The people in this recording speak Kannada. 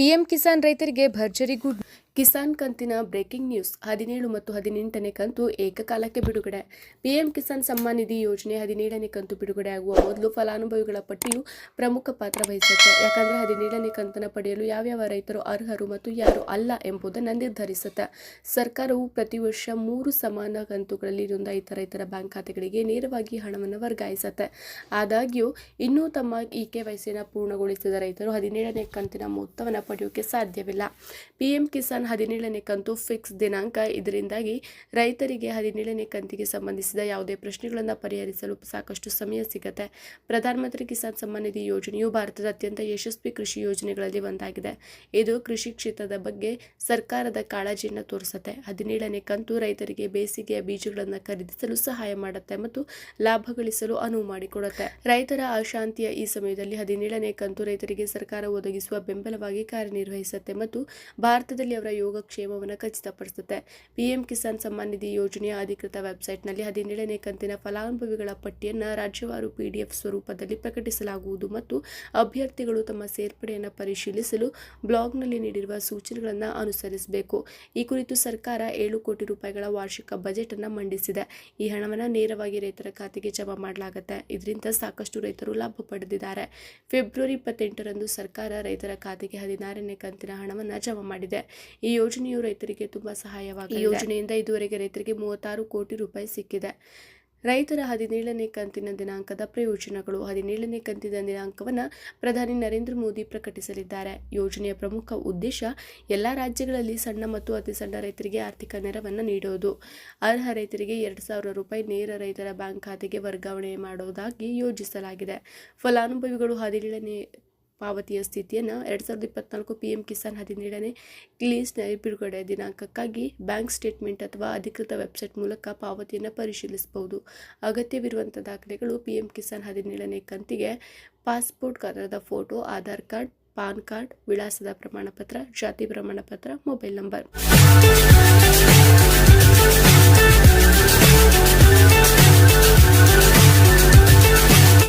ಪಿಎಂ ಕಿಸಾನ್ ರೈತರಿಗೆ ಭರ್ಜರಿ ಗುಡ್ ಕಿಸಾನ್ ಕಂತಿನ ಬ್ರೇಕಿಂಗ್ ನ್ಯೂಸ್. ಹದಿನೇಳು ಮತ್ತು ಹದಿನೆಂಟನೇ ಕಂತು ಏಕಕಾಲಕ್ಕೆ ಬಿಡುಗಡೆ. ಪಿಎಂ ಕಿಸಾನ್ ಸಮ್ಮಾನ್ ನಿಧಿ ಯೋಜನೆ ಹದಿನೇಳನೇ ಕಂತು ಬಿಡುಗಡೆ ಆಗುವ ಮೊದಲು ಫಲಾನುಭವಿಗಳ ಪಟ್ಟಿಯು ಪ್ರಮುಖ ಪಾತ್ರ ವಹಿಸುತ್ತೆ. ಯಾಕಂದರೆ ಹದಿನೇಳನೇ ಕಂತನ್ನು ಪಡೆಯಲು ಯಾವ್ಯಾವ ರೈತರು ಅರ್ಹರು ಮತ್ತು ಯಾರು ಅಲ್ಲ ಎಂಬುದನ್ನು ನಿರ್ಧರಿಸುತ್ತೆ. ಸರ್ಕಾರವು ಪ್ರತಿ ವರ್ಷ ಮೂರು ಸಮಾನ ಕಂತುಗಳಲ್ಲಿ ನೋಂದಾಯಿತ ರೈತರ ಬ್ಯಾಂಕ್ ಖಾತೆಗಳಿಗೆ ನೇರವಾಗಿ ಹಣವನ್ನು ವರ್ಗಾಯಿಸುತ್ತೆ. ಆದಾಗ್ಯೂ, ಇನ್ನೂ ತಮ್ಮ ಇ ಕೆ ವಯಸ್ಸಿನ ಪೂರ್ಣಗೊಳಿಸಿದ ರೈತರು ಹದಿನೇಳನೇ ಕಂತಿನ ಮೊತ್ತವನ್ನು ಪಡೆಯೋಕೆ ಸಾಧ್ಯವಿಲ್ಲ. ಪಿಎಂ ಕಿಸಾನ್ ಹದಿನೇಳನೇ ಕಂತು ಫಿಕ್ಸ್ ದಿನಾಂಕ. ಇದರಿಂದಾಗಿ ರೈತರಿಗೆ ಹದಿನೇಳನೇ ಕಂತಿಗೆ ಸಂಬಂಧಿಸಿದ ಯಾವುದೇ ಪ್ರಶ್ನೆಗಳನ್ನು ಪರಿಹರಿಸಲು ಸಾಕಷ್ಟು ಸಮಯ ಸಿಗುತ್ತೆ. ಪ್ರಧಾನಮಂತ್ರಿ ಕಿಸಾನ್ ಸಮ್ಮಾನ್ ನಿಧಿ ಯೋಜನೆಯು ಭಾರತದ ಅತ್ಯಂತ ಯಶಸ್ವಿ ಕೃಷಿ ಯೋಜನೆಗಳಲ್ಲಿ ಒಂದಾಗಿದೆ. ಇದು ಕೃಷಿ ಕ್ಷೇತ್ರದ ಬಗ್ಗೆ ಸರ್ಕಾರದ ಕಾಳಜಿಯನ್ನು ತೋರಿಸುತ್ತೆ. ಹದಿನೇಳನೇ ಕಂತು ರೈತರಿಗೆ ಬೇಸಿಗೆಯ ಬೀಜಗಳನ್ನು ಖರೀದಿಸಲು ಸಹಾಯ ಮಾಡುತ್ತೆ ಮತ್ತು ಲಾಭ ಗಳಿಸಲು ಅನುವು ಮಾಡಿಕೊಡುತ್ತೆ. ರೈತರ ಅಶಾಂತಿಯ ಈ ಸಮಯದಲ್ಲಿ ಹದಿನೇಳನೇ ಕಂತು ರೈತರಿಗೆ ಸರ್ಕಾರ ಒದಗಿಸುವ ಬೆಂಬಲವಾಗಿ ಕಾರ್ಯನಿರ್ವಹಿಸುತ್ತೆ ಮತ್ತು ಭಾರತದಲ್ಲಿ ಅವರ ಯೋಗಕ್ಷೇಮವನ್ನು ಖಚಿತಪಡಿಸುತ್ತೆ. ಪಿಎಂ ಕಿಸಾನ್ ಸಮ್ಮಾನ್ ನಿಧಿ ಯೋಜನೆಯ ಅಧಿಕೃತ ವೆಬ್ಸೈಟ್ನಲ್ಲಿ ಹದಿನೇಳನೇ ಕಂತಿನ ಫಲಾನುಭವಿಗಳ ಪಟ್ಟಿಯನ್ನು ರಾಜ್ಯವಾರು ಪಿಡಿಎಫ್ ಸ್ವರೂಪದಲ್ಲಿ ಪ್ರಕಟಿಸಲಾಗುವುದು ಮತ್ತು ಅಭ್ಯರ್ಥಿಗಳು ತಮ್ಮ ಸೇರ್ಪಡೆಯನ್ನು ಪರಿಶೀಲಿಸಲು ಬ್ಲಾಗ್ನಲ್ಲಿ ನೀಡಿರುವ ಸೂಚನೆಗಳನ್ನು ಅನುಸರಿಸಬೇಕು. ಈ ಕುರಿತು ಸರ್ಕಾರ ಏಳು ಕೋಟಿ ರೂಪಾಯಿಗಳ ವಾರ್ಷಿಕ ಬಜೆಟ್ ಅನ್ನು ಮಂಡಿಸಿದೆ. ಈ ಹಣವನ್ನು ನೇರವಾಗಿ ರೈತರ ಖಾತೆಗೆ ಜಮಾ ಮಾಡಲಾಗುತ್ತೆ. ಇದರಿಂದ ಸಾಕಷ್ಟು ರೈತರು ಲಾಭ ಪಡೆದಿದ್ದಾರೆ. ಫೆಬ್ರವರಿ ಇಪ್ಪತ್ತೆಂಟರಂದು ಸರ್ಕಾರ ರೈತರ ಖಾತೆಗೆ ಹದಿನಾರನೇ ಕಂತಿನ ಹಣವನ್ನು ಜಮಾ ಮಾಡಿದೆ. ಈ ಯೋಜನೆಯು ರೈತರಿಗೆ ತುಂಬ ಸಹಾಯವಾಗಿದೆ ಯೋಜನೆಯಿಂದ ಇದುವರೆಗೆ ರೈತರಿಗೆ ಮೂವತ್ತಾರು ಕೋಟಿ ರೂಪಾಯಿ ಸಿಕ್ಕಿದೆ. ರೈತರ ಹದಿನೇಳನೇ ಕಂತಿನ ದಿನಾಂಕದ ಪ್ರಯೋಜನಗಳು. ಹದಿನೇಳನೇ ಕಂತಿನ ದಿನಾಂಕವನ್ನು ಪ್ರಧಾನಿ ನರೇಂದ್ರ ಮೋದಿ ಪ್ರಕಟಿಸಲಿದ್ದಾರೆ. ಯೋಜನೆಯ ಪ್ರಮುಖ ಉದ್ದೇಶ ಎಲ್ಲ ರಾಜ್ಯಗಳಲ್ಲಿ ಸಣ್ಣ ಮತ್ತು ಅತಿ ಸಣ್ಣ ರೈತರಿಗೆ ಆರ್ಥಿಕ ನೆರವನ್ನು ನೀಡುವುದು ಅರ್ಹ ರೈತರಿಗೆ ಎರಡು ಸಾವಿರ ರೂಪಾಯಿ ನೇರ ರೈತರ ಬ್ಯಾಂಕ್ ಖಾತೆಗೆ ವರ್ಗಾವಣೆ ಮಾಡುವುದಾಗಿ ಯೋಜಿಸಲಾಗಿದೆ. ಫಲಾನುಭವಿಗಳು ಹದಿನೇಳನೇ ಪಾವತಿಯ ಸ್ಥಿತಿಯನ್ನು ಎರಡು ಸಾವಿರದ ಇಪ್ಪತ್ನಾಲ್ಕು ಪಿ ಎಂ ಕಿಸಾನ್ ಹದಿನೇಳನೇ ಕ್ಲೀಸ್ನ ಬಿಡುಗಡೆ ದಿನಾಂಕಕ್ಕಾಗಿ ಬ್ಯಾಂಕ್ ಸ್ಟೇಟ್ಮೆಂಟ್ ಅಥವಾ ಅಧಿಕೃತ ವೆಬ್ಸೈಟ್ ಮೂಲಕ ಪಾವತಿಯನ್ನು ಪರಿಶೀಲಿಸಬಹುದು. ಅಗತ್ಯವಿರುವಂಥ ದಾಖಲೆಗಳು ಪಿ ಎಂ ಕಿಸಾನ್ ಹದಿನೇಳನೇ ಕಂತಿಗೆ ಪಾಸ್ಪೋರ್ಟ್ ಗಾತ್ರದ photo, Aadhaar card, PAN card, ವಿಳಾಸದ ಪ್ರಮಾಣಪತ್ರ, ಜಾತಿ ಪ್ರಮಾಣಪತ್ರ, ಮೊಬೈಲ್ ನಂಬರ್.